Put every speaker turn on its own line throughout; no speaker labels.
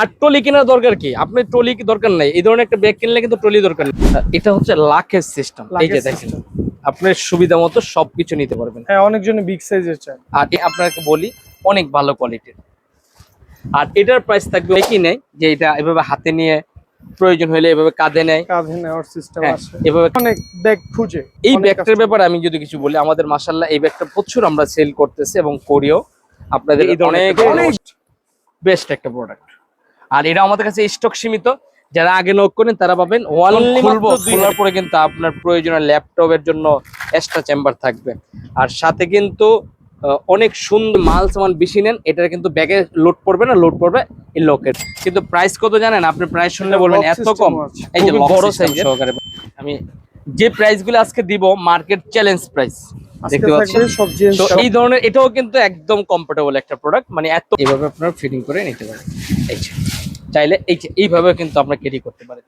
আর trolley কেনার দরকার কি? আপনি ট্রলি কি দরকার নাই? এই ধরনের একটা ব্যাগ কিনলে কিন্তু ট্রলি দরকার নেই। এটা হচ্ছে লাখের সিস্টেম এই যে দেখেন। আপনার সুবিধা মতো সবকিছু নিতে পারবেন।
হ্যাঁ অনেকজনে বিগ সাইজের চায়
আর আপনাকে বলি অনেক ভালো কোয়ালিটির আর এটার প্রাইস থাকবে কি নেই যে এটা এভাবে হাতে নিয়ে প্রয়োজন হলে এভাবে কাঁধে নেয়।
কাঁধে নেওয়ার সিস্টেম
হ্যাঁ,
আছে।
এভাবে
অনেক ব্যাগ খুঁজে
এই ব্যাগটার ব্যাপারে আমি যদি কিছু বলি আমাদের মাসাল্লাহ এই ব্যাগটা প্রচুর আমরা সেল করতেছি এবং করিও। আপনাদের এই ধরনের বেস্ট একটা প্রোডাক্ট আর এটা আমাদের কাছে স্টক সীমিত। যারা আগে নোট করেন তারা পাবেন ওয়ান খুলবো। খোলার পরে কিন্তু আপনার প্রয়োজনীয় ল্যাপটপের জন্য এক্সট্রা চেম্বার থাকবে। আর সাথে কিন্তু অনেক সুন্দর মাল সামান বেশি নেন এটা কিন্তু ব্যাগে লোড পড়বে না লোড পড়বে এই লোকের কিন্তু প্রাইস কত জানেন? আপনি প্রাইস শুনলে বলবেন এত কম। এই যে
বড় size-এর।
সহকারে। আমি যে প্রাইসগুলো আজকে দিব মার্কেট চ্যালেঞ্জ প্রাইস দেখতে পাচ্ছেন? তো এই ধরনের এটাও কিন্তু একদম কমফোর্টেবল একটা প্রোডাক্ট মানে এত এইভাবে আপনারা ফিটিং করে নিতে পারেন। এই চাইলে এই যে, এইভাবে কিন্তু আপনারা ক্যারি করতে পারেন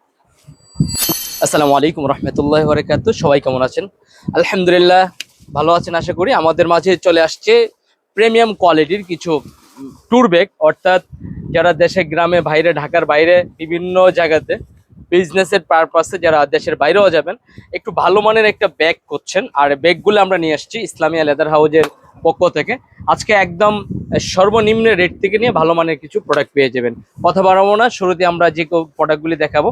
আসসালামু আলাইকুম রহমতুল্লাহ বরকাত। সবাই কেমন আছেন? আলহামদুলিল্লাহ ভালো আছেন আশা করি। আমাদের মাঝে চলে আসছে প্রিমিয়াম কোয়ালিটির কিছু ট্যুর ব্যাগ অর্থাৎ যারা দেশে, গ্রামে, বাইরে, ঢাকার বাইরে, বিভিন্ন জায়গাতে বিজনেসের পারপাসে যারা দেশের বাইরেও যাবেন, একটু ভালো মানের একটা ব্যাগ করছেন আর ব্যাগগুলো আমরা নিয়ে আসছি ইসলামিয়া লেদার হাউজের পক্ষ থেকে আজকে একদম সর্বনিম্ন রেট থেকে নিয়ে ভালো মানের কিছু প্রোডাক্ট পেয়ে যাবেন। কথা বাড়াবো না, শুরুতে আমরা যে প্রোডাক্টগুলি দেখাবো।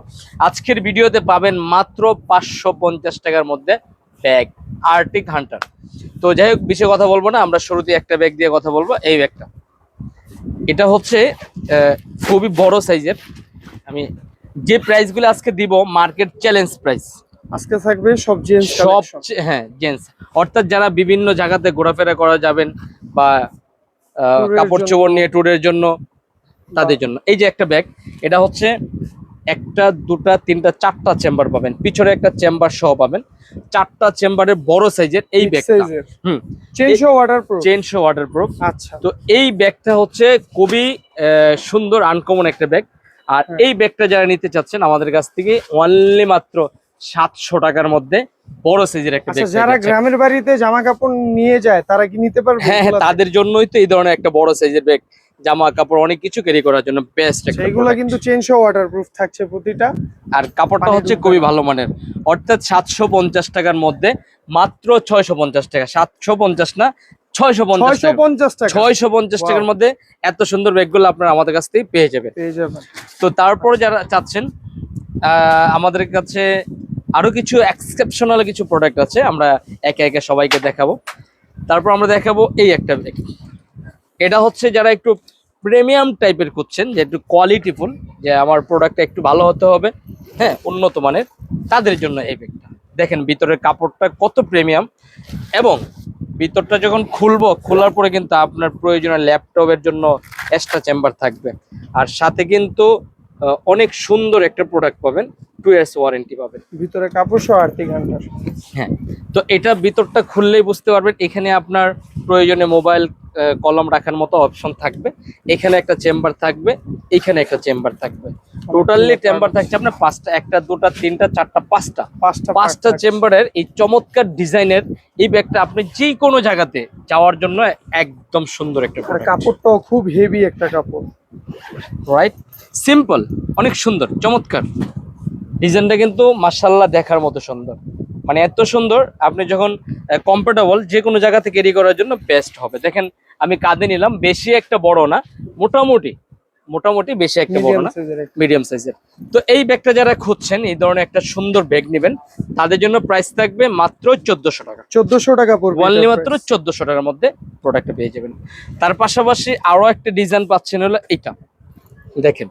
আজকের ভিডিওতে পাবেন মাত্র পাঁচশো পঞ্চাশ টাকার মধ্যে ব্যাগ আর্টিক হান্টার তো যাই হোক বিষয়ে কথা বলব না, আমরা শুরুতে একটা ব্যাগ দিয়ে কথা বলব, এই ব্যাগটা এটা হচ্ছে খুবই বড় সাইজের আমি যে প্রাইসগুলো আজকে দিব মার্কেট চ্যালেঞ্জ প্রাইস
আজকে থাকবে সব জেন্টস
সব হ্যাঁ জেন্টস অর্থাৎ যারা বিভিন্ন জায়গাতে ঘোরাফেরা করা যাবেন বা কাপড় চোপড় নিয়ে ট্যুরের জন্য তাদের জন্য। এই যে একটা ব্যাগ এটা হচ্ছে একটা দুটা তিনটা চারটা চেম্বার পাবেন। পিছনে একটা চেম্বার সহ পাবেন। চারটা চেম্বারের বড় সাইজের এই ব্যাগটা হুম।
Change waterproof
chain show water
আচ্ছা।
তো এই ব্যাগটা হচ্ছে খুবই সুন্দর আনকমন একটা ব্যাগ আর
হ্যাঁ।
এই ব্যাগটা যারা নিতে চাচ্ছেন আমাদের কাছ থেকে অনলি মাত্র সাতশো টাকার মধ্যে বড় সাইজের একটা
আচ্ছা যারা গ্রামের বাড়িতে জামা কাপড় নিয়ে যায় তারা কি নিতে পারবে
হ্যাঁ হ্যাঁ তাদের জন্যই তো এই ধরনের একটা বড় সাইজের ব্যাগ জামা কাপড় অনেক কিছু ক্যারি করার জন্য বেস্ট product।
কিন্তু চেঞ্জ ওয়াটার প্রুফ থাকছে প্রতিটা।
আর কাপড়টা হচ্ছে খুবই ভালো মানের। অর্থাৎ সাতশো পঞ্চাশ টাকার মধ্যে মাত্র ছয়শো পঞ্চাশ টাকা। সাতশো পঞ্চাশ না ছয়শো পঞ্চাশ
ছয়শো পঞ্চাশ টাকা।
ছয়শো পঞ্চাশ টাকার মধ্যে এত সুন্দর ব্যাগগুলো আপনারা আমাদের কাছ থেকে পেয়ে যাবেন। তো তারপর যারা চাচ্ছেন আহ, আমাদের কাছে আরও কিছু এক্সেপশনাল কিছু প্রোডাক্ট আছে, আমরা একে একে সবাইকে দেখাবো। তারপর আমরা দেখাবো এই একটা ব্যাগ এটা হচ্ছে যারা একটু প্রিমিয়াম টাইপের করছেন যে একটু কোয়ালিটিফুল যে আমার প্রোডাক্টটা একটু ভালো হতে হবে হ্যাঁ উন্নত মানের, তাদের জন্য এই ব্যাগটা দেখেন, ভিতরের কাপড়টা কত প্রিমিয়াম এবং ভিতরটা যখন খুলবো, খোলার পরে কিন্তু আপনার প্রয়োজনীয় ল্যাপটপের জন্য এক্সট্রা চেম্বার থাকবে। আর সাথে কিন্তু অনেক সুন্দর একটা প্রোডাক্ট পাবেন টু ইয়ার্স ওয়ারেন্টি পাবেন।
ভিতরে কাপড় সহ আর্থিক
হ্যাঁ তো এটা ভিতরটা খুললেই বুঝতে পারবেন এখানে আপনার প্রয়োজনে মোবাইল কলম রাখার মতো অপশন থাকবে এখানে একটা চেম্বার থাকবে এখানে একটা চেম্বার থাকবে। টোটালি চেম্বার থাকছে আপনার পাঁচটা একটা দুটা তিনটা চারটা পাঁচটা।
পাঁচটা
পাঁচটা চেম্বারের এই চমৎকার ডিজাইনের এই ব্যাগটা আপনি যে কোনো জায়গাতে যাওয়ার জন্য একদম সুন্দর একটা
কাপড়টাও খুব হেভি একটা কাপড়।
রাইট সিম্পল অনেক সুন্দর চমৎকার। ডিজাইনটা কিন্তু মার্শাল্লাহ দেখার মতো সুন্দর। মানে এত সুন্দর আপনি যখন কমফোর্টেবল যে কোনো জায়গাতে ক্যারি করার জন্য বেস্ট হবে। দেখেন আমি কাঁধে নিলাম বেশি একটা বড় না মোটামুটি মোটামুটি বেশি একটা বড়
মিডিয়াম
না মিডিয়াম সাইজের তো এই ব্যাগটা যারা খুঁজছেন এই ধরনের একটা সুন্দর ব্যাগ নেবেন তাদের জন্য প্রাইস থাকবে মাত্র চোদ্দশো টাকা।
চোদ্দশো টাকা পড়বে
ওয়ানলি মাত্র চোদ্দশো টাকার মধ্যে প্রোডাক্টটা পেয়ে যাবেন। তার পাশাপাশি আরও একটা ডিজাইন পাচ্ছেন হলো এইটা। দেখেন।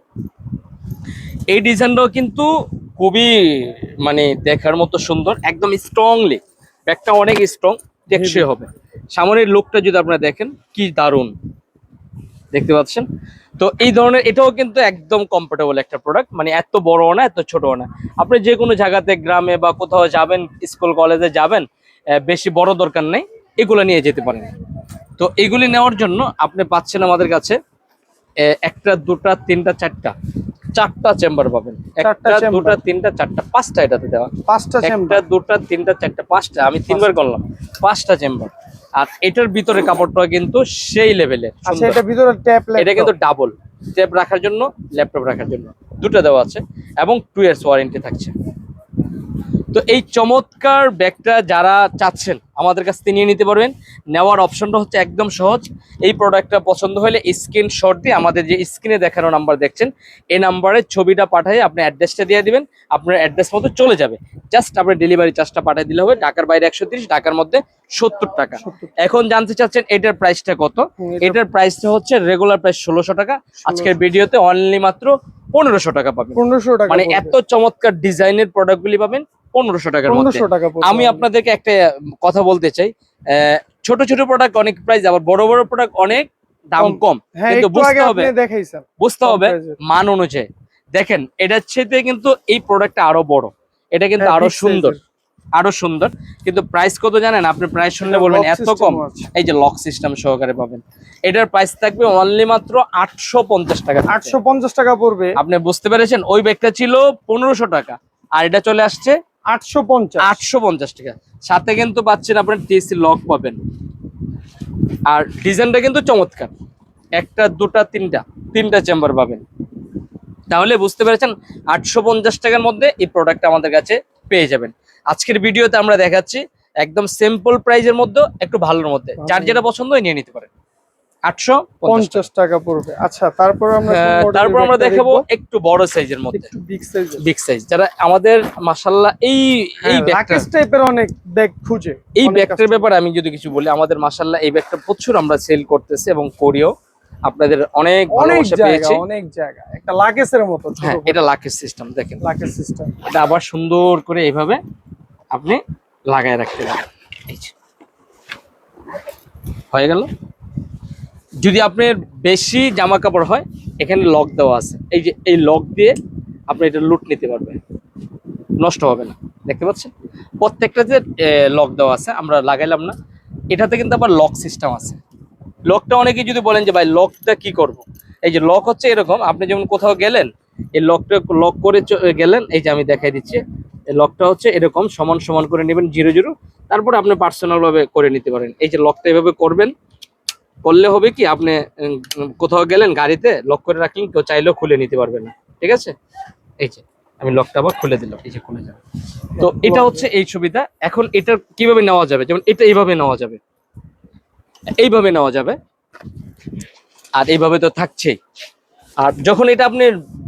এই ডিজাইনটাও কিন্তু খুবই মানে দেখার মতো সুন্দর একদম স্ট্রংলি ব্যাগটা অনেক স্ট্রং টেকসই হবে। সামনের লোকটা যদি আপনারা দেখেন কি দারুণ। দেখতে পাচ্ছেন? তো এই ধরনের এটাও কিন্তু একদম কমফোর্টেবল একটা প্রোডাক্ট মানে এত বড়ও না এত ছোটও না। আপনি যে কোনো জায়গাতে গ্রামে বা কোথাও যাবেন স্কুল কলেজে যাবেন বেশি বড় দরকার নেই এগুলো নিয়ে যেতে পারেন। তো এগুলি নেওয়ার জন্য আপনি পাচ্ছেন আমাদের কাছে একটা দুটা তিনটা চারটা। চারটা চেম্বার পাবেন। একটা দুটা তিনটা চারটা পাঁচটা এটাতে দেওয়া।
পাঁচটা
একটা দুটা তিনটা চারটা পাঁচটা। আমি তিনবার করলাম। পাঁচটা চেম্বার আর এটার ভিতরে কাপড়টা কিন্তু সেই লেভেলের
আচ্ছা এটা ভিতরে ট্যাপ
এটা কিন্তু ডাবল ট্যাব রাখার জন্য ল্যাপটপ রাখার জন্য। দুটো দেওয়া আছে। এবং টু ইয়ার্স ওয়ারেন্টি থাকছে। তো এই চমৎকার ব্যাগটা যারা চাচ্ছেন আমাদের কাছ থেকে নিয়ে নিতে পারবেন। নেওয়ার অপশনটা হচ্ছে একদম সহজ। এই প্রোডাক্টটা পছন্দ হলে স্ক্রিন শট দিয়ে আমাদের যে স্ক্রিনে দেখানো নাম্বার দেখছেন এই নাম্বারে ছবিটা পাঠিয়ে আপনি অ্যাড্রেসটা দিয়ে দিবেন আপনার অ্যাড্রেস মতো চলে যাবে। জাস্ট আপনার ডেলিভারি চার্জটা পাঠিয়ে দিলে হবে ঢাকার বাইরে একশো তিরিশ ঢাকার মধ্যে সত্তর টাকা। এখন জানতে চাচ্ছেন এটার প্রাইসটা কত? এটার প্রাইসটা হচ্ছে রেগুলার প্রাইস ষোলোশো টাকা। আজকের ভিডিওতে অনলি মাত্র পনেরোশো টাকা পাবেন।
পনেরোশো টাকা
মানে এত চমৎকার ডিজাইনের প্রোডাক্টগুলি পাবেন। পনেরোশো টাকার মধ্যে।
টাকা
আমি আপনাদেরকে একটা কথা বলতে চাই। ছোট ছোট প্রোডাক্ট অনেক প্রাইস আবার বড় বড় প্রোডাক্ট অনেক দাম
কম। হ্যাঁ
কিন্তু বুঝতে হবে বুঝতে হবে মান অনুযায়ী। দেখেন এটার চেয়ে কিন্তু এই প্রোডাক্টটা আরও বড়। এটা কিন্তু
হ্যাঁ, আরও
সুন্দর। আরও সুন্দর। কিন্তু প্রাইস কত জানেন? আপনি প্রাইস শুনলে বলবেন এত কম। এই যে লক সিস্টেম সহকারে পাবেন। এটার প্রাইস থাকবে অনলি মাত্র আটশো পঞ্চাশ টাকা
আটশো পঞ্চাশ টাকা পড়বে।
আপনি বুঝতে পেরেছেন? ওই ব্যাগটা ছিল পনেরোশো টাকা। আর এটা চলে আসছে
আটশো পঞ্চাশ।
আটশো পঞ্চাশ টাকা। সাথে কিন্তু পাচ্ছেন আপনার টিএসসি লক পাবেন। আর ডিজাইনটা কিন্তু চমৎকার। একটা দুটা তিনটা তিনটা চেম্বার পাবেন। তাহলে বুঝতে পেরেছেন আটশো পঞ্চাশ টাকার মধ্যে এই প্রোডাক্ট আমাদের কাছে পেয়ে যাবেন। আজকের ভিডিওতে আমরা দেখাচ্ছি একদম সিম্পল প্রাইজের মধ্যে একটু ভালোর মধ্যে। যার যেটা পছন্দ নিয়ে নিতে পারেন। আটশো
পঞ্চাশ টাকা। পড়বে। আচ্ছা তারপর আমরা
তারপর আমরা দেখাবো? একটু বড় সাইজের মধ্যে।
বিগ
সাইজ যারা আমাদের মাসাল্লাহ এই এই ব্যাগটা
লাকেজ টাইপের অনেক ব্যাগ খুঁজে।
এই ব্যাগটার ব্যাপারে আমি যদি কিছু বলি আমাদের মাসাল্লাহ এই ব্যাগটা প্রচুর আমরা সেল করতেছি এবং করিও। আপনাদের অনেক ভালোবাসা
জায়গা
পেয়েছি।
অনেক জায়গা। একটা লাগেজের মতো
হ্যাঁ এটা লাকের সিস্টেম দেখেন।
লাগেজ সিস্টেম
এটা আবার সুন্দর করে এইভাবে আপনি লাগায় রাখতে পারেন। হয়ে গেল? যদি আপনার বেশি জামা কাপড় হয়, এখানে লক দেওয়া আছে। এই যে, এই লক দিয়ে আপনি এটা লুট নিতে পারবেন। নষ্ট হবে না। দেখতে পাচ্ছেন? প্রত্যেকটা যে লক দেওয়া আছে, আমরা লাগাইলাম না। এটাতে কিন্তু আবার লক সিস্টেম আছে। লকটা অনেকেই যদি বলেন যে, ভাই লকটা কি করব? এই যে লক হচ্ছে এরকম, আপনি যেমন কোথাও গেলেন, এই লকটা লক করে গেলেন, এই যে আমি দেখাই দিচ্ছি, এই লকটা হচ্ছে এরকম, সমান সমান করে নেবেন, জিরো জিরো, তারপরে আপনি পার্সোনাল ভাবে করে নিতে পারেন। এই যে লকটা এভাবে করবেন করলে হবে কি? আপনি কোথাও গেলেন গাড়িতে লক করে রাখলেন কেউ চাইলেও খুলে নিতে পারবে না। ঠিক আছে? এই যে আমি লকটা আবার খুলে দিলাম। এই যে খুলে যাবে। তো এটা হচ্ছে এই সুবিধা এখন এটা কীভাবে নেওয়া যাবে? যেমন এটা এইভাবে নেওয়া যাবে। এইভাবে নেওয়া যাবে। আর এইভাবে তো থাকছেই। আর যখন এটা আপনি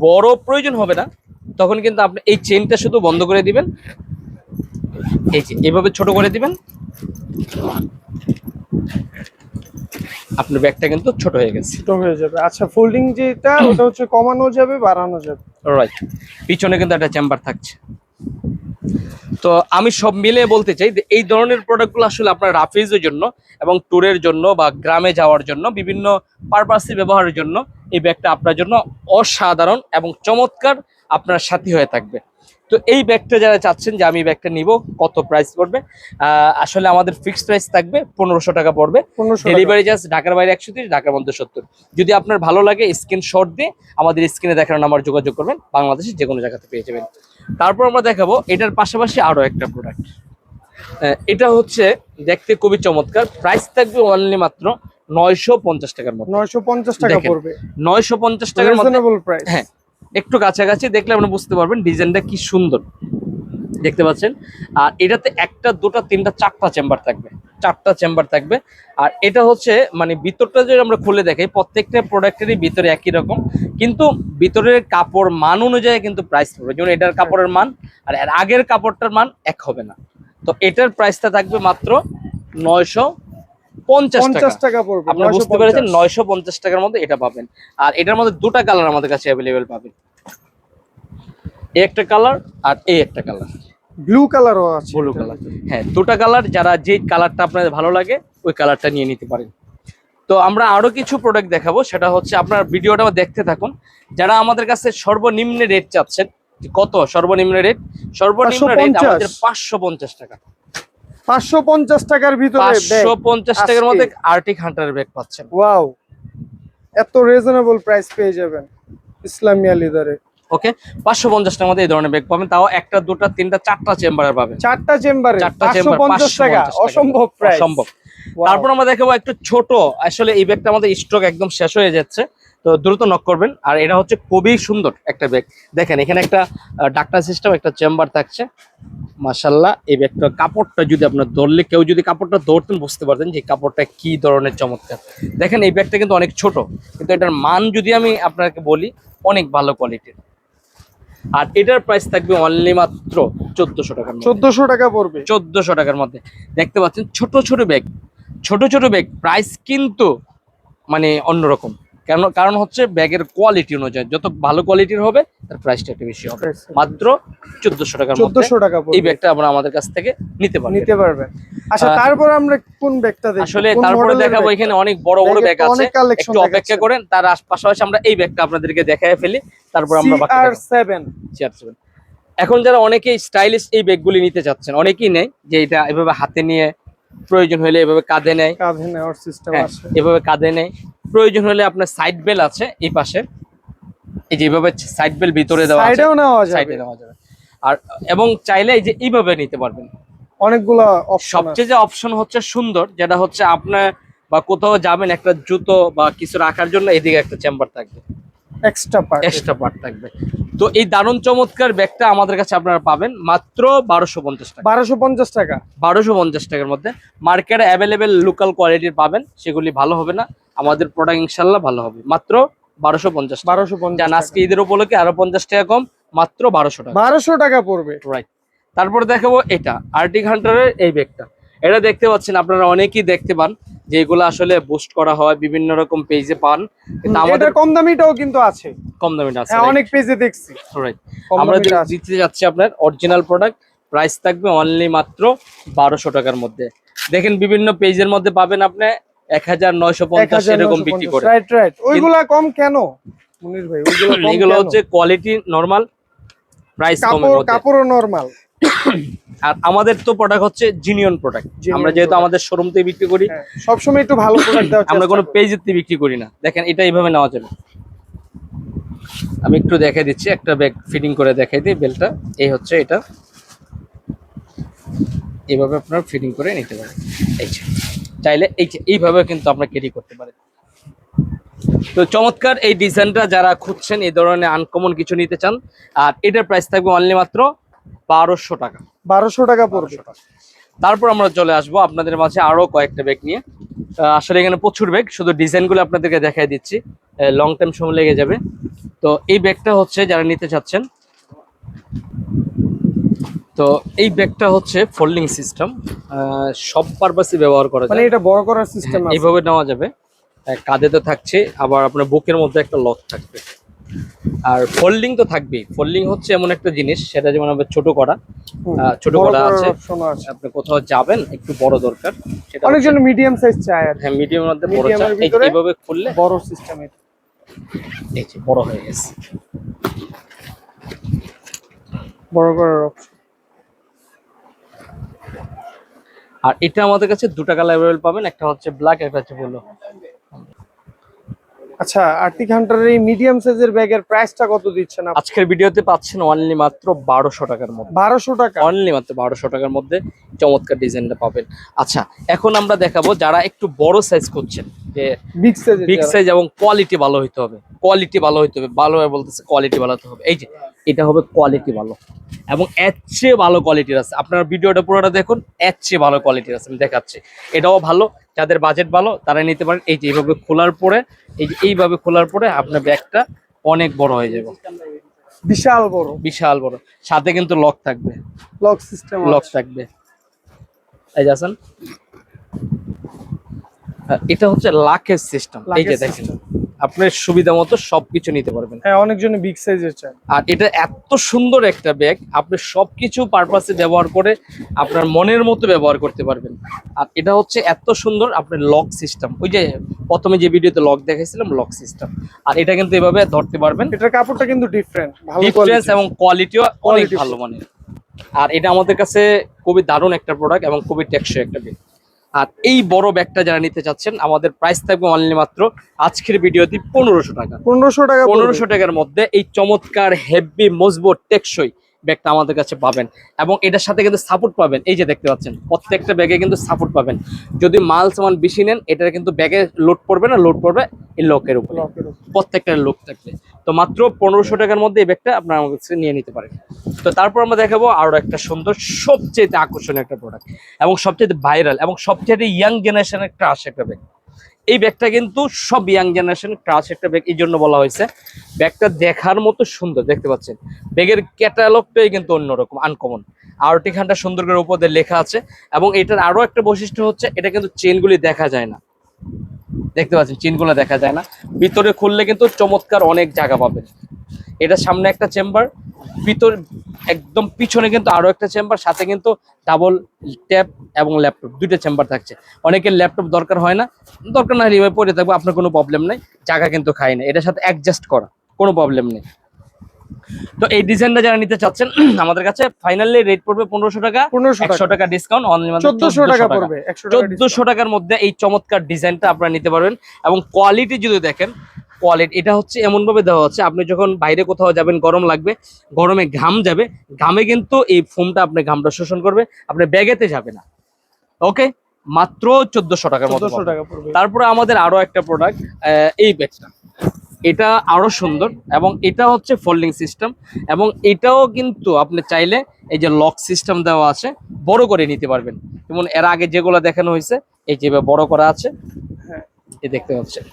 বড় প্রয়োজন হবে না তখন কিন্তু আপনি এই চেনটা শুধু বন্ধ করে দিবেন। এই যে এইভাবে ছোট করে দিবেন। আপনার ব্যাগটা কিন্তু ছোট হয়ে গেছে।
ছোট হয়ে যাবে। আচ্ছা ফোল্ডিং যেটা ওটা হচ্ছে কমানো যাবে বাড়ানো যাবে।
রাইট পিছনে কিন্তু একটা চেম্বার থাকছে। তো আমি সব মিলে বলতে চাই যে এই ধরনের প্রোডাক্টগুলো আসলে আপনার রাফিজের জন্য এবং ট্যুরের জন্য বা গ্রামে যাওয়ার জন্য বিভিন্ন পারপাসে ব্যবহারের জন্য এই ব্যাগটা আপনার জন্য অসাধারণ এবং চমৎকার আপনার সাথী হয়ে থাকবে। তো এই ব্যাগটা যারা চাচ্ছেন যে আমি ব্যাগটা নিব কত প্রাইস পড়বে? আসলে আমাদের ফিক্সড প্রাইস থাকবে পনেরোশো টাকা পড়বে। ডেলিভারি চার্জ ঢাকার বাইরে একশো তিরিশ ঢাকার মধ্যে সত্তর। যদি আপনার ভালো লাগে স্ক্রিনশট দিয়ে আমাদের স্ক্রিনে দেখানো নাম্বার যোগাযোগ করবেন বাংলাদেশের যে কোনো জায়গাতে পেয়ে যাবেন। তারপর আমরা দেখাবো এটার পাশাপাশি আরও একটা প্রোডাক্ট এটা হচ্ছে দেখতে খুবই চমৎকার। প্রাইস থাকবে অনলি মাত্র নয়শো পঞ্চাশ টাকার মতো
নয়শো পঞ্চাশ টাকা পড়বে।
নয়শো পঞ্চাশ টাকার
রিজনেবল
হ্যাঁ একটু কাছাকাছি দেখলে আপনি বুঝতে পারবেন ডিজাইনটা কি সুন্দর। দেখতে পাচ্ছেন? আর এটাতে একটা, দুটা, তিনটা, চারটা চেম্বার থাকবে। চারটা চেম্বার থাকবে। আর এটা হচ্ছে মানে ভিতরটা যদি আমরা খুলে দেখাই, প্রত্যেকটা প্রোডাক্টেরই ভিতরে একই রকম। কিন্তু ভিতরের কাপড় মান অনুযায়ী কিন্তু প্রাইস পড়বে। যেমন এটার কাপড়ের মান আর আগের কাপড়টার মান এক হবে না। তো এটার প্রাইসটা থাকবে মাত্র নয়শো পঞ্চাশ টাকা।
পড়বে
আপনি বুঝতে পেরেছেন নয়শো পঞ্চাশ টাকার মধ্যে এটা পাবেন। আর এটার মধ্যে দুটা কালার আমাদের কাছে অ্যাভেলেবেল পাবেন। এই একটা কালার আর এই একটা কালার।
ব্লু কালারও আছে।
Blue colour. হ্যাঁ দুটা কালার যারা যে কালারটা আপনাদের ভালো লাগে ওই কালারটা নিয়ে নিতে পারেন। তো আমরা আরও কিছু প্রোডাক্ট দেখাবো সেটা হচ্ছে আপনার ভিডিওটা দেখতে থাকুন। যারা আমাদের কাছে সর্বনিম্ন রেট চাচ্ছেন কত সর্বনিম্ন রেট সর্বনিম্ন রেট
550
আমাদের পাঁচশো পঞ্চাশ টাকা।
পাঁচশো পঞ্চাশ টাকার ভিতরে
পাঁচশো পঞ্চাশ টাকার মধ্যে আর্টিক হান্টার ব্যাগ পাচ্ছেন।
ওয়াও এত রিজনেবল প্রাইস পেয়ে যাবেন ইসলামিয়া লিদারে
ওকে পাঁচশো পঞ্চাশ টাকার মধ্যে এই ধরনের ব্যাগ পাবেন তাও একটা দুটা তিনটা চারটা চেম্বারে পাবেন।
চারটা চেম্বারে
চারটা চেম্বার
পঞ্চাশ টাকা? অসম্ভব প্রাইস
অসম্ভব। তারপর আমরা দেখাবো একটু ছোট আসলে এই ব্যাগটা আমাদের স্টক একদম শেষ হয়ে যাচ্ছে। তো দ্রুত নক করবেন। আর এটা হচ্ছে খুবই সুন্দর একটা ব্যাগ দেখেন এখানে একটা ডাক্তার সিস্টেম একটা চেম্বার থাকছে। মাসাল্লাহ এই ব্যাগটা কাপড়টা যদি আপনার ধরলে কেউ যদি কাপড়টা ধরতেন বুঝতে পারতেন যে কাপড়টা কি ধরনের চমৎকার। দেখেন এই ব্যাগটা কিন্তু অনেক ছোট কিন্তু এটার মান যদি আমি আপনাকে বলি অনেক ভালো কোয়ালিটির আর এটার প্রাইস থাকবে অনলি মাত্র চোদ্দশো টাকার
চোদ্দশো টাকা পড়বে।
চোদ্দশো টাকার মধ্যে। দেখতে পাচ্ছেন ছোট ছোট ব্যাগ ছোট ছোট ব্যাগ প্রাইস কিন্তু মানে অন্যরকম। কেন কারণ হচ্ছে ব্যাগের কোয়ালিটি অনুযায়ী যত ভালো কোয়ালিটির হবে তার প্রাইসটা একটু বেশি হবে। মাত্র চোদ্দশো মধ্যে
চোদ্দশো টাকা
এই ব্যাগটা আমরা আমাদের কাছ থেকে নিতে পারবেন।
নিতে পারবেন। আচ্ছা তারপর আমরা কোন ব্যাগটা দেখব?
আসলে তারপরে দেখাবো এখানে অনেক বড় বড় ব্যাগ আছে। একটু অপেক্ষা করেন তার পাশাপাশি আমরা এই ব্যাগটা আপনাদেরকে দেখায় ফেলি। তারপর আমরা
আর সেভেন
চেয়ার সেভেন। এখন যারা অনেকেই স্টাইলিশ এই ব্যাগগুলি নিতে চাচ্ছেন অনেকেই নেই যে এটা এভাবে হাতে নিয়ে প্রয়োজন হলে এভাবে কাঁধে নেয়।
কাঁধে নেওয়ার সিস্টেম
হ্যাঁ,
আছে।
এভাবে কাঁধে নেয়। প্রয়োজন হলে আপনার সাইড বেল আছে এই পাশে। এই যে এইভাবে সাইড বেল ভিতরে দেওয়া আছে
সাইডেও নেওয়া যাবে।
সাইডে দেওয়া যাবে। আর এবং চাইলে এই যে এইভাবে নিতে পারবেন।
অনেকগুলো অপশন
সবচেয়ে যে অপশন হচ্ছে সুন্দর যেটা হচ্ছে আপনার বা কোথাও যাবেন একটা জুতো বা কিছু রাখার জন্য এদিকে একটা চেম্বার থাকবে।
এক্সট্রা পার্ট
এক্সট্রা পার্ট থাকবে। তো এই দারুণ চমৎকার ব্যাগটা আমাদের কাছে আপনারা পাবেন মাত্র বারোশো পঞ্চাশ টাকা।
বারোশো পঞ্চাশ টাকা।
বারোশো পঞ্চাশ টাকার মধ্যে মার্কেটে অ্যাভেলেবেল লোকাল কোয়ালিটির পাবেন সেগুলি ভালো হবে না। আমাদের প্রোডাক্ট ইনশাল্লাহ ভালো হবে। মাত্র বারোশো পঞ্চাশ
বারোশো পঞ্চাশ
আজকে ঈদের উপলক্ষে আরও পঞ্চাশ টাকা কম মাত্র বারোশো টাকা।
বারোশো টাকা পড়বে।
রাইট তারপরে দেখাবো এটা আর্টিক হান্টারের এই ব্যাগটা। এটা দেখতে পাচ্ছেন আপনারা অনেকেই দেখতে পান। যে এগুলো আসলে বুস্ট করা হয় বিভিন্ন রকম পেজে পান। কিন্তু আমাদের
কম দামিটাও কিন্তু আছে।
কম দামিটা আছে
হ্যাঁ অনেক পেজে দেখছি।
রাইট আমরা। দিতে যাচ্ছি আপনার অরিজিনাল প্রোডাক্ট প্রাইস থাকবে অনলি মাত্র বারোশো টাকার মধ্যে। দেখেন বিভিন্ন পেজের মধ্যে পাবেন আপনি এক হাজার নয়শো পঞ্চাশ এরকম বিক্রি করে।
রাইট রাইট ওইগুলা কম কেন মুনির ভাই? ওইগুলো
এগুলো? হচ্ছে কোয়ালিটি নরমাল প্রাইস
কাপড় কাপড়ও নরমাল
আর আমাদের তো প্রোডাক্ট হচ্ছে জিনিয়ন প্রোডাক্ট আমরা যেহেতু আমাদের শোরুম থেকে বিক্রি করি
হ্যাঁ সবসময় একটু ভালো প্রোডাক্ট
আমরা কোনো পেজের থেকে বিক্রি করি না। দেখেন এটা এইভাবে নেওয়া যাবে। আমি একটু দেখাই দিচ্ছি একটা ব্যাগ ফিটিং করে দেখাই দিই বেলটা এই হচ্ছে এটা। এইভাবে আপনারা ফিটিং করে নিতে পারেন। এই চাইলে এই এইভাবে কিন্তু আপনারা ক্যারি করতে পারেন তো চমৎকার এই ডিজাইনটা যারা খুঁজছেন এই ধরনের আনকমন কিছু নিতে চান আর এটার প্রাইস থাকবে অনলি মাত্র বারোশো টাকা।
বারোশো টাকা পড়বে।
তারপর আমরা চলে আসব আপনাদের মাঝে আরও কয়েকটা ব্যাগ নিয়ে। আসলে এখানে প্রচুর ব্যাগ শুধু ডিজাইনগুলো আপনাদেরকে দেখাই দিচ্ছি। লং টাইম সময় লেগে যাবে। তো এই ব্যাগটা হচ্ছে যারা নিতে চাচ্ছেন তো এই ব্যাগটা হচ্ছে ফোল্ডিং সিস্টেম সব পারপাসে ব্যবহার করা
মানে
যায়।
এটা বড় করার সিস্টেম
হ্যাঁ, এইভাবে নেওয়া যাবে। কাঁধে তো থাকছে আবার আপনার বুকের মধ্যে একটা লক থাকবে। আর ফোল্ডিং তো থাকবেই ফোল্ডিং হচ্ছে এমন একটা জিনিস সেটা যেমন আমরা ছোট করা ছোট করা আছে। আপনি কোথাও যাবেন একটু বড় দরকার সেটা
অনেকজন মিডিয়াম সাইজ চায়।
হ্যাঁ মিডিয়ামের মধ্যে বড়
Medium
চা এই-
ভিতরে?
এইভাবে খুললে
বড় সিস্টেম
এই যে বড় হয়ে গেছে
বড় করার option।
আর এটা আমাদের কাছে দুটা কালার অ্যাভেলেবল পাবেন একটা হচ্ছে ব্ল্যাক একটা হচ্ছে ব্লু
আচ্ছা আর্টিক হান্টারের এই মিডিয়াম সাইজের ব্যাগের প্রাইসটা কত দিচ্ছেন
আজকের ভিডিওতে পাচ্ছেন অনলি মাত্র বারোশো টাকার মধ্যে।
বারোশো টাকা?
অনলি মাত্র বারোশো টাকার মধ্যে চমৎকার ডিজাইনটা পাবেন। আচ্ছা এখন আমরা দেখাবো যারা একটু বড় সাইজ করছেন যে
বিগ সাইজ
বিগ সাইজ এবং কোয়ালিটি ভালো হইতে হবে। কোয়ালিটি ভালো হইতে হবে ভালো বলতেছে কোয়ালিটি ভালো হতে হবে। এই যে এটা হবে কোয়ালিটি ভালো। এবং এর চেয়ে ভালো কোয়ালিটির আছে। আপনার ভিডিওটা পুরোটা দেখুন এর চেয়ে ভালো কোয়ালিটির আছে আমি দেখাচ্ছি। এটাও ভালো যাদের বাজেট ভালো তারা নিতে পারেন। এই যে এইভাবে খোলার পরে এই যে এইভাবে খোলার পরে আপনার ব্যাগটা অনেক বড় হয়ে যাবে।
বিশাল বড়।
বিশাল বড়। সাথে কিন্তু লক থাকবে।
লক সিস্টেম
লক থাকবে। এই যাচ্ছেন এটা হচ্ছে লাখের সিস্টেম এই যে দেখেন। আপনার সুবিধা মতো সবকিছু নিতে পারবেন।
হ্যাঁ অনেকজন বিগ সাইজের চায়
আর এটা এত সুন্দর একটা ব্যাগ আপনি সবকিছু পারপাসে ব্যবহার করে আপনার মনের মতো ব্যবহার করতে পারবেন। আর এটা হচ্ছে এত সুন্দর আপনার লক সিস্টেম ওই যে প্রথমে যে ভিডিওতে লক দেখাইছিলাম লক সিস্টেম আর এটা কিন্তু এভাবে ধরতে পারবেন।
এটার কাপড়টা কিন্তু ডিফারেন্ট ভালো
ডিফারেন্স এবং কোয়ালিটিও অনেক ভালো মানের। আর এটা আমাদের কাছে খুবই দারুণ একটা প্রোডাক্ট এবং খুবই টেকসই একটা ব্যাগ আর এই বড় ব্যাগটা যারা নিতে চাচ্ছেন আমাদের প্রাইস থাকবে অনলি মাত্র আজকের ভিডিওতে পনেরোশো টাকা।
পনেরোশো টাকা
পনেরোশো টাকার মধ্যে এই চমৎকার হেভি মজবুত টেকসই ব্যাগটা আমাদের কাছে পাবেন। এবং এটার সাথে কিন্তু সাপোর্ট পাবেন। এই যে দেখতে পাচ্ছেন প্রত্যেকটা ব্যাগে কিন্তু সাপোর্ট পাবেন। যদি মাল সামান বেশি নেন এটার কিন্তু ব্যাগে লোড পড়বে না লোড পড়বে এই লকের উপরে। প্রত্যেকটা লোক থাকবে। তো মাত্র পনেরোশো টাকার মধ্যে এই ব্যাগটা আপনার আমার কাছে নিয়ে নিতে পারেন। তো তারপর আমরা দেখাবো আরও একটা সুন্দর সবচেয়ে আকর্ষণীয় একটা প্রোডাক্ট এবং সবচেয়ে ভাইরাল এবং সবচেয়ে ইয়াং জেনারেশনের ক্রাশ একটা ব্যাগ। এই ব্যাগটা কিন্তু সব ইয়াং জেনারেশন ক্রাশ একটা ব্যাগ এই জন্য বলা হয়েছে। ব্যাগটা দেখার মতো সুন্দর, দেখতে পাচ্ছেন? ব্যাগের ক্যাটালগটাই কিন্তু অন্যরকম আনকমন আর্টিখানটা সুন্দর করে উপরে লেখা আছে, এবং এটার আরও একটা বৈশিষ্ট্য হচ্ছে, এটা কিন্তু চেনগুলি দেখা যায় না। দেখতে পাচ্ছেন চেনগুলো দেখা যায় না। ভিতরে খুললে কিন্তু চমৎকার অনেক জায়গা পাবেন। এটা সামনে একটা চেম্বার ভিতর, একদম পিছনে কিন্তু আরও একটা চেম্বার সাথে কিন্তু ডাবল ট্যাব এবং ল্যাপটপ দুইটা চেম্বার থাকছে। অনেকের ল্যাপটপ দরকার হয় না দরকার না হলে এভাবে পড়ে থাকবে আপনার কোনো প্রবলেম নেই জায়গা কিন্তু খাই না। এটার সাথে অ্যাডজাস্ট করা কোনো প্রবলেম নেই। তো এই ডিজাইনটা যারা নিতে চাচ্ছেন আমাদের কাছে ফাইনালি রেট পড়বে পনেরোশো টাকা একশো
টাকা
ডিসকাউন্ট
চোদ্দশো টাকা পড়বে
চোদ্দশো টাকার মধ্যে এই চমৎকার ডিজাইনটা আপনারা নিতে পারবেন। এবং কোয়ালিটি যদি দেখেন কোয়ালিটি এটা হচ্ছে এমন ভাবে দেওয়া হচ্ছে আপনি যখন বাইরে কোথাও যাবেন গরম লাগবে গরমে ঘাম যাবে ঘামে কিন্তু এই ফোমটা আপনার ঘামটা শোষণ করবে আপনি ব্যাগেতে যাবে না। ওকে মাত্র চোদ্দশো টাকার মতো তারপরে আমাদের আরও একটা প্রোডাক্ট এই ব্যাগটা এটা আরও সুন্দর এবং এটা হচ্ছে ফোল্ডিং সিস্টেম এবং এটাও কিন্তু আপনি চাইলে এই যে লক সিস্টেম দেওয়া আছে বড় করে নিতে পারবেন। যেমন এর আগে যেগুলো দেখানো হয়েছে এই যে বড় করা আছে। এই দেখতে পাচ্ছেন।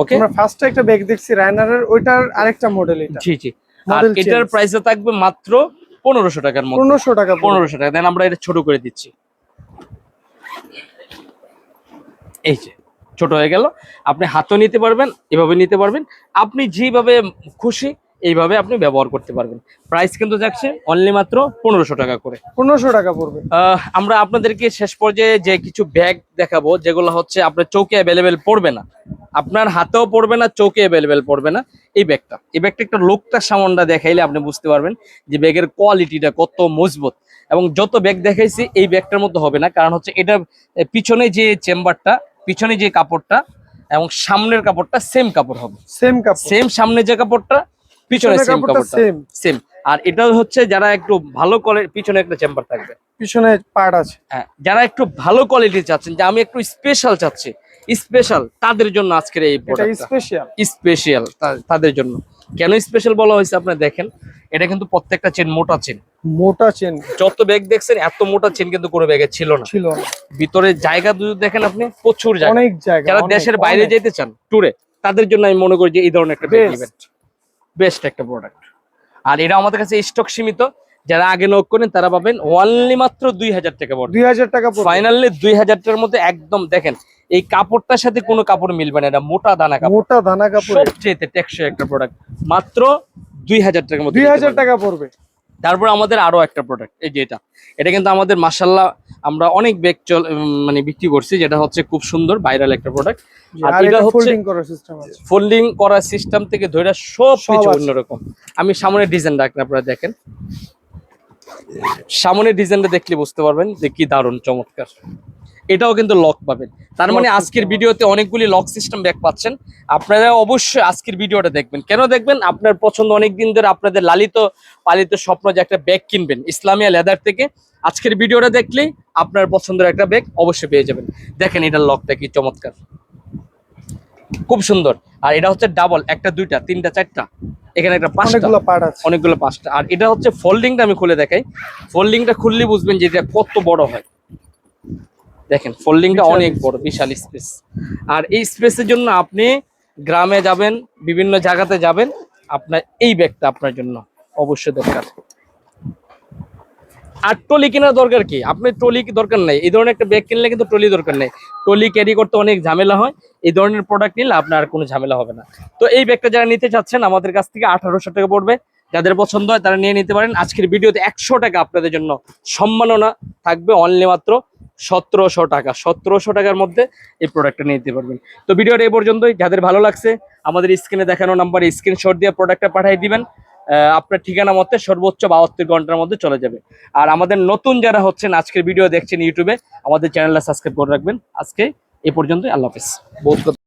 ওকে
আমরা ফার্স্টে একটা ব্যাগ দেখছি রায়নারের ওইটার আরেকটা মডেল এটা।
জি জি। আর এটার। প্রাইসে থাকবে মাত্র পনেরোশো টাকার
পনেরোশো টাকা
পনেরোশো টাকা। দেন আমরা এটা ছোট করে দিচ্ছি। এই যে ছোট হয়ে গেল। আপনি হাতও নিতে পারবেন এভাবে নিতে পারবেন। আপনি যেভাবে খুশি এইভাবে আপনি ব্যবহার করতে পারবেন। প্রাইস কিন্তু যাচ্ছে অনলি মাত্র পনেরোশো টাকা করে।
পনেরোশো টাকা পড়বে।
আমরা আপনাদেরকে শেষ পর্যায়ে যে কিছু ব্যাগ দেখাবো যেগুলো হচ্ছে আপনার চৌকে অ্যাভেলেবেল পড়বে না। আপনার হাতেও পড়বে না চৌকে অ্যাভেলেবেল পড়বে না। এই ব্যাগটা এই ব্যাগটা একটা লোকটার সামানটা দেখাইলে আপনি বুঝতে পারবেন যে ব্যাগের কোয়ালিটিটা কত মজবুত। এবং যত ব্যাগ দেখাইছি এই ব্যাগটার মতো হবে না। কারণ হচ্ছে এটা পিছনে যে চেম্বারটা পিছনে যে কাপড়টা এবং সামনের কাপড়টা সেম কাপড় হবে।
সেম কাপড়।
সেম সামনে যে কাপড়টা পিছনে সেম
কাপড়টা সেম
আর এটা হচ্ছে যারা একটু ভালো কোয়ালিটির পিছনে একটা চেম্বার থাকবে।
পিছনে পার্ট আছে।
হ্যাঁ যারা একটু ভালো কোয়ালিটি চাচ্ছেন যে আমি একটু স্পেশাল চাচ্ছি স্পেশাল তাদের জন্য আজকের এই
স্পেশাল
স্পেশাল তাদের জন্য। কেন স্পেশাল বলা হয়েছে আপনি দেখেন এটা কিন্তু প্রত্যেকটা চেন মোটা চেন
মোটা চেন
যত ব্যাগ দেখছেন এত মোটা চেন কিন্তু কোনো ব্যাগে ছিল না।
ছিল না।
ভিতরে জায়গা যদি দেখেন আপনি প্রচুর জায়গা।
অনেক জায়গা
যারা দেশের বাইরে যেতে চান ট্যুরে তাদের জন্য আমি মনে করি যে এই ধরনের একটা ব্যাগ বেস্ট একটা প্রোডাক্ট আর এটা আমাদের কাছে স্টক সীমিত। যারা আগে নক করেন তারা পাবেন অনলি মাত্র দুই হাজার টাকা পড়বে
দুই হাজার টাকা
ফাইনালি দুই হাজার টাকার মধ্যে একদম দেখেন এই কাপড়টার সাথে কোনো কাপড় মিলবে না এটা মোটা দানা কাপড়।
মোটা দানা কাপড়।
সবচেয়ে টেকসই একটা প্রোডাক্ট মাত্র দুই হাজার টাকার মধ্যে
দুই হাজার টাকা পড়বে।
তারপর আমাদের আরও একটা প্রোডাক্ট এই যে এটা। এটা কিন্তু আমাদের মাসাল্লাহ আমরা অনেক ব্যাগ চল মানে বিক্রি করছি যেটা হচ্ছে খুব সুন্দর ভাইরাল একটা প্রোডাক্ট আর এটা হচ্ছে
ফোল্ডিং করার সিস্টেম
থেকে ধরে সব কিছু। অন্যরকম। আমি সামনের ডিজাইনটা আপনারা দেখেন। সামনের ডিজাইনটা দেখলে বুঝতে পারবেন যে কি দারুণ চমৎকার। এটাও কিন্তু লক পাবেন। তার মানে আজকের ভিডিওতে অনেকগুলি লক সিস্টেম ব্যাগ পাচ্ছেন। আপনারা অবশ্যই আজকের ভিডিওটা দেখবেন। কেন দেখবেন? আপনার পছন্দ অনেক দিন ধরে আপনাদের লালিত পালিত স্বপ্ন যে একটা ব্যাগ কিনবেন ইসলামিয়া লেদার থেকে। আজকের ভিডিওটা দেখলেই আপনার পছন্দের একটা ব্যাগ অবশ্যই পেয়ে যাবেন। দেখেন এটার লকটা কি চমৎকার। খুব সুন্দর। আর এটা হচ্ছে ডাবল একটা দুইটা তিনটা চারটা। এখানে একটা পাঁচটা।
অনেকগুলো পার্ট আছে।
অনেকগুলো পাঁচটা। আর এটা হচ্ছে ফোল্ডিংটা আমি খুলে দেখাই। ফোল্ডিংটা খুললে বুঝবেন যে এটা কত বড় হয়। দেখেন ফোল্ডিংটা অনেক বড় বিশাল স্পেস আর এই স্পেসের জন্য আপনি গ্রামে যাবেন বিভিন্ন জায়গাতে যাবেন আপনার এই ব্যাগটা আপনার জন্য অবশ্যই দরকার। আর ট্রলি কেনার দরকার কি? আপনি ট্রলি কি দরকার নাই? এই ধরনের একটা ব্যাগ কিনলে কিন্তু ট্রলি দরকার নেই। ট্রলি ক্যারি করতে অনেক ঝামেলা হয় এই ধরনের প্রোডাক্ট নিলে আপনার আর কোনো ঝামেলা হবে না। তো এই ব্যাগটা যারা নিতে চাচ্ছেন আমাদের কাছ থেকে আঠারোশো টাকা পড়বে। যাদের পছন্দ হয় তারা নিয়ে নিতে পারেন। আজকের ভিডিওতে একশো টাকা আপনাদের জন্য সম্মাননা থাকবে অনলি মাত্র সতেরোশো টাকা, সতেরোশো টাকার মধ্যে এই প্রোডাক্টটা নিয়ে দিতে পারবেন। তো ভিডিওটা এই পর্যন্তই। যাদের ভালো লাগছে, আমাদের স্ক্রিনে দেখানো নাম্বারে স্ক্রিনশট দিয়ে প্রোডাক্টটা পাঠিয়ে দিবেন। আপনার ঠিকানা মতে সর্বোচ্চ বাহাত্তর ঘণ্টার মধ্যে চলে যাবে। আর আমাদের নতুন যারা হচ্ছেন, আজকের ভিডিও দেখছেন ইউটিউবে আমাদের চ্যানেলটা সাবস্ক্রাইব করে রাখবেন। আজকে এ পর্যন্তই। আল্লাহ হাফেজ। বহুত